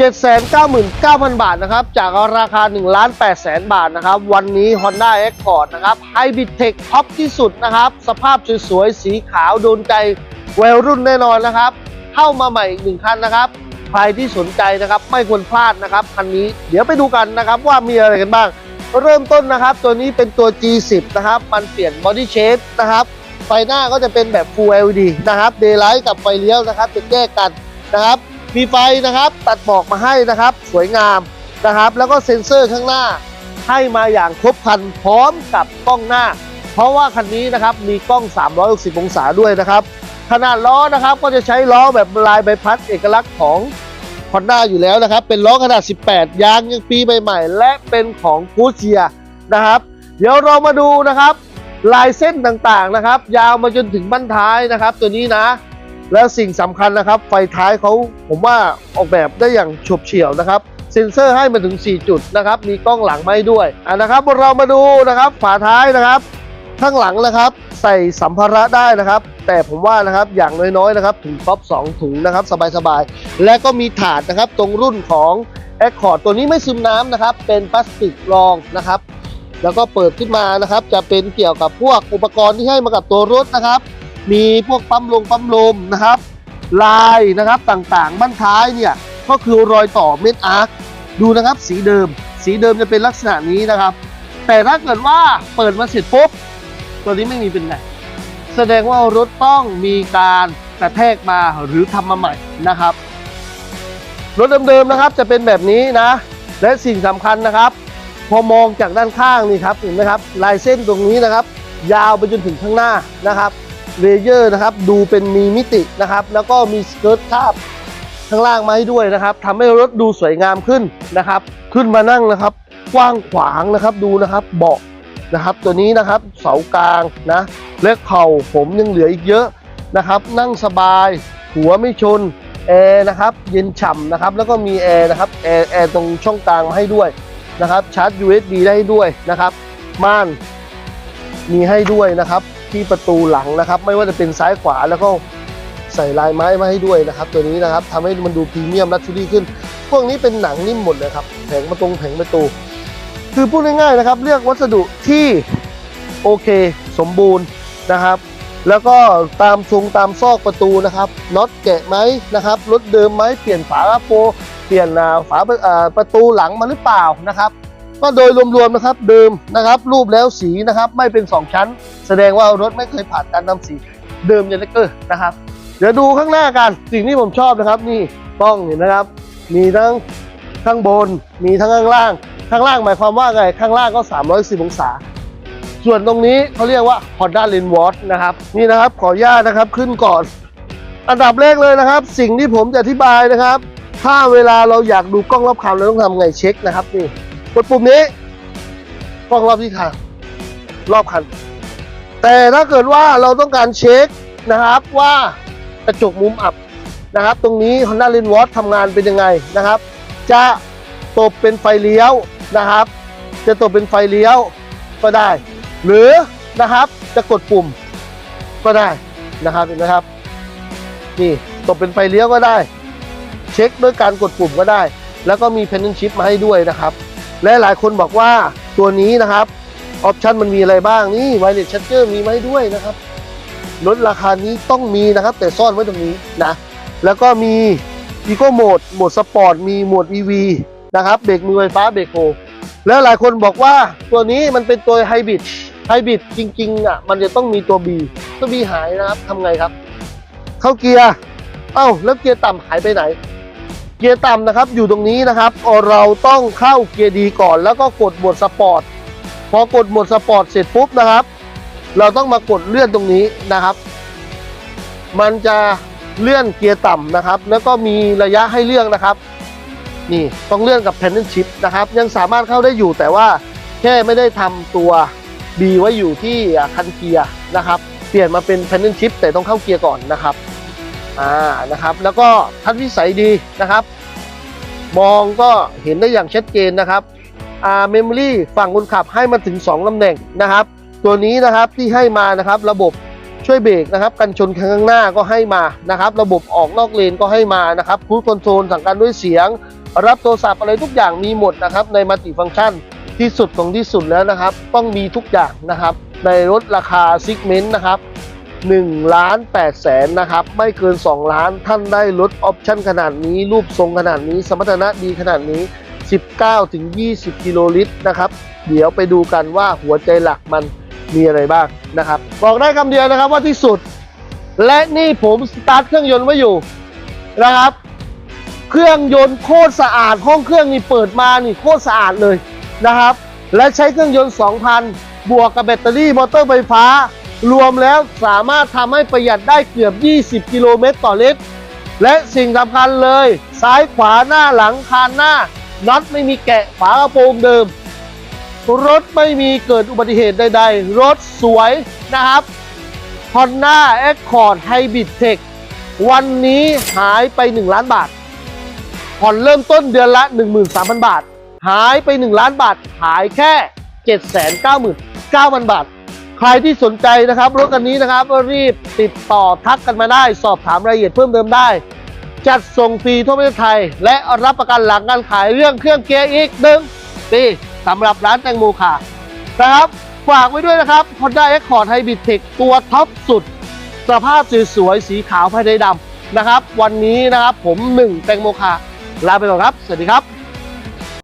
799,000 บาทนะครับ จากราคา 1 ล้าน8แสนบาทนะครับ วันนี้ Honda Accord นะครับ Hybrid Tech ท็อปที่สุดนะครับ สภาพสวยๆ สีขาวโดนใจวัยรุ่นแน่นอนนะครับ เข้ามาใหม่อีกหนึ่งคันนะครับ ใครที่สนใจนะครับไม่ควรพลาดนะครับคันนี้เดี๋ยวไปดูกันนะครับว่ามีอะไรกันบ้าง เริ่มต้นนะครับ ตัวนี้เป็นตัว G10 นะครับ มันเปลี่ยน Body Shape นะครับไฟหน้าก็จะเป็นแบบ Full LED นะครับ Daylight กับไฟเลี้ยวนะครับจะแยกกันนะครับ มีไฟนะครับตัดหมอกมาให้นะครับ สวยงามนะครับ แล้วก็เซ็นเซอร์ข้างหน้าให้มาอย่างครบครันพร้อมกับกล้องหน้า เพราะว่าคันนี้นะครับมีกล้อง 360 องศาด้วยนะครับขนาดล้อนะครับก็จะใช้ล้อแบบลายใบพัดเอกลักษณ์ของ Honda อยู่แล้วนะครับ เป็นล้อขนาด 18 ยางยังปีใหม่ๆ และเป็นของกูเชียนะครับ เดี๋ยวเรามาดูนะครับ ลายเส้นต่างๆนะครับ ยาวมาจนถึงบั้นท้ายนะครับ ตัวนี้นะ แล้วสิ่งสำคัญนะครับ ไฟท้ายเขาผมว่าออกแบบได้อย่างฉบเฉี่ยวนะครับเซ็นเซอร์ให้มาถึง 4 จุดนะครับ มีกล้องหลังไมาให้ด้วยอะนะครับเรามาดูนะครับฝาท้ายนะครับข้างหลังนะครับ ใส่สัมภาระได้นะครับ แต่ผมว่านะครับอย่างน้อยๆนะครับถุงท็อป2ถุงนะครับ สบายๆ และก็มีถาดนะครับ ตรงรุ่นของ Accord ตัวนี้ไม่ซึมน้ำนะครับ เป็นพลาสติกรองนะครับ แล้วก็เปิดขึ้นมานะครับ จะเป็นเกี่ยวกับพวกอุปกรณ์ที่ให้มากับตัวรถนะครับ มีพวกปั๊มลงปั๊มลมนะครับ ลายนะครับต่างๆบั้นท้ายเนี่ยก็คือรอยต่อเม็ดอาร์คดูนะครับสีเดิม สีเดิมจะเป็นลักษณะนี้นะครับ แต่ถ้าเกิดว่าเปิดมาเสร็จปุ๊บตัวนี้ไม่มีเป็นไงแสดงว่ารถต้องมีการกระแทกมาหรือทำมาใหม่นะครับ รถเดิมๆนะครับจะเป็นแบบนี้นะ และสิ่งสำคัญนะครับ พอมองจากด้านข้างนี่ครับเห็นไหมครับลายเส้นตรงนี้นะครับ ยาวไปจนถึงข้างหน้านะครับ เลเยอร์นะครับดูเป็นมีมิตินะครับ แล้วก็มีสเกิร์ตคาบข้างล่างมาให้ด้วยนะครับทำให้รถดูสวยงามขึ้นนะครับ ขึ้นมานั่งนะครับ กว้างขวางนะครับดูนะครับเบาะนะครับ ตัวนี้นะครับเสากลางนะและเข่าผมยังเหลืออีกเยอะนะครับ นั่งสบาย หัวไม่ชนแอร์นะครับเย็นฉ่ำนะครับ แล้วก็มีแอร์นะครับแอร์แอร์ตรงช่องกลางมาให้ด้วยนะครับชาร์จ USB ได้ด้วยนะครับม่านมีให้ด้วยนะครับ ที่ประตูหลังนะครับ ไม่ว่าจะเป็นซ้ายขวาแล้วก็ใส่ลายไม้มาให้ด้วยนะครับ ตัวนี้นะครับทำให้มันดูพรีเมียมลักชัวรี่ขึ้น พวกนี้เป็นหนังนิ่มหมดเลยครับแผงประตรงแผงประตู คือพูดง่ายๆนะครับ เลือกวัสดุที่โอเคสมบูรณ์นะครับ แล้วก็ตามทรงตามซอกประตูนะครับน็อตแกะไหมนะครับรถเดิมไหมเปลี่ยนฝากระโปรงเปลี่ยนฝาประตูหลังมาหรือเปล่านะครับ ก็โดยรวมๆนะครับเดิมนะครับ รูปแล้วสีนะครับ ไม่เป็น 2 ชั้น แสดงว่ารถไม่เคยผ่านการทำสีเดิมยันเลกเกอร์นะครับ เดี๋ยวดูข้างหน้ากันสิ่งที่ผมชอบนะครับ นี่กล้องเห็นนะครับ มีทั้งข้างบน มีทั้งข้างล่าง ข้างล่างหมายความว่าไงข้างล่างก็ 310 องศา ส่วนตรงนี้เขาเรียกว่า Honda l e n w a t นะครับนี่นะครับขออนุญาตนะครับขึ้นก่อน อันดับแรกเลยนะครับ สิ่งที่ผมจะอธิบายนะครับ ถ้าเวลาเราอยากดูกล้องรอบคันเราต้องทำไงเช็คนะครับนี่ ดปุ่มนี้กล้องรอบที่คันรอบคัน แต่ถ้าเกิดว่าเราต้องการเช็คนะครับว่ากระจกมุมอับนะครับ ตรงนี้ Honda l e n w a t ทำงานเป็นยังไงนะครับ จะตบเป็นไฟเลี้ยวนะครับ จะตบเป็นไฟเลี้ยวก็ได้ หรือนะครับจะกดปุ่มก็ได้นะครับเห็นไหมครับ นี่ตบเป็นไฟเลี้ยวก็ได้ เช็คด้วยการกดปุ่มก็ได้ แล้วก็มีเพน n นชิพมาให้ด้วยนะครับ และหลายคนบอกว่าตัวนี้นะครับออปชันมันมีอะไรบ้างนี่ไวเลสชั r เจอร์มีมาให้ด้วยนะครับลดราคานี้ต้องมีนะครับ แต่ซ่อนไว้ตรงนี้นะ แล้วก็มี e c o Mode โหมดสปอร์ตมีโหมด EV นะครับเบรกมือไฟฟ้าเบรกโฮแล้วหลายคนบอกว่าตัวนี้มันเป็นตัวไฮบริดไฮบริดจริงๆอะมันจะต้องมีตัว B ตัว B หายนะครับทำไงครับ เข้าเกียร์เอ้าแล้วเกียร์ต่ำหายไปไหน เกียร์ต่ำนะครับอยู่ตรงนี้นะครับเราต้องเข้าเกียร์ดีก่อน แล้วก็กดหมดสปอร์ตพอกดหมดสปอร์ตเสร็จปุ๊บนะครับ เราต้องมากดเลื่อนตรงนี้นะครับ มันจะเลื่อนเกียร์ต่ำนะครับ แล้วก็มีระยะให้เลือกนะครับ นี่ต้องเลื่อนกับ p a n d l Shift นะครับ ยังสามารถเข้าได้อยู่แต่ว่าแค่ไม่ได้ทำตัว B ไว้อยู่ที่คันเกียร์นะครับ เปลี่ยนมาเป็น p a n d l Shift แต่ต้องเข้าเกียร์ก่อนนะครับ อ่านะครับ แล้วก็ทัศนวิสัยดีนะครับ มองก็เห็นได้อย่างชัดเจนนะครับอ่าเมมโมรี่ฝั่งคนขับให้มาถึง 2ตำแหน่งนะครับ ตัวนี้นะครับที่ให้มานะครับ ระบบช่วยเบรกนะครับ กันชนข้างหน้าก็ให้มานะครับ ระบบออกนอกเลนก็ให้มานะครับคูดคอนโทรลสั่งการด้วยเสียง รับโทรศัพท์อะไรทุกอย่างมีหมดนะครับ ในมัลติฟังก์ชันที่สุดของที่สุดแล้วนะครับ ต้องมีทุกอย่างนะครับ ในรถราคาซิกเมนต์นะครับ 1ล้าน8แสนนะครับ ไม่เกิน 2 ล้านท่านได้รถออปชั่นขนาดนี้ รูปทรงขนาดนี้ สมรรถนะดีขนาดนี้ 19ถึง20 กิโลลิตรนะครับ เดี๋ยวไปดูกันว่าหัวใจหลักมันมีอะไรบ้างนะครับ บอกได้คำเดียวนะครับว่าที่สุด และนี่ผมสตาร์ทเครื่องยนต์ไว้อยู่นะครับ เครื่องยนต์โคตรสะอาด ห้องเครื่องนี่เปิดมานี่โคตรสะอาดเลยนะครับ และใช้เครื่องยนต์ 2,000 บวกกับแบตเตอรี่มอเตอร์ไฟฟ้า รวมแล้วสามารถทำให้ประหยัดได้เกือบ 20 กิโลเมตรต่อลิตร และสิ่งสำคัญเลย ซ้ายขวาหน้าหลังคานหน้าน็อตไม่มีแกะฝากระโปรงเดิม รถไม่มีเกิดอุบัติเหตุใดๆ รถสวยนะครับ Honda Accord Hybrid Tech วันนี้หายไป 1 ล้านบาท ผ่อนเริ่มต้นเดือนละ 13,000 บาท หายไป 1 ล้านบาทขายแค่ 799,000 บาท ใครที่สนใจนะครับรถคันนี้นะครับรีบติดต่อทักกันมาได้ สอบถามรายละเอียดเพิ่มเติมได้ จัดส่งฟรีทั่วประเทศไทย และรับประกันหลังการขายเรื่องเครื่องเกียร์อีกหนึ่งปีสำหรับร้านแตงโมค่ะนะครับฝากไว้ด้วยนะครับ Honda Accord Hybrid Tech ตัวท็อปสุด สภาพสวยๆสีขาวภายในดำนะครับ วันนี้นะครับผมหนึ่งแตงโมค่ะลาไปก่อนครับ สวัสดีครับ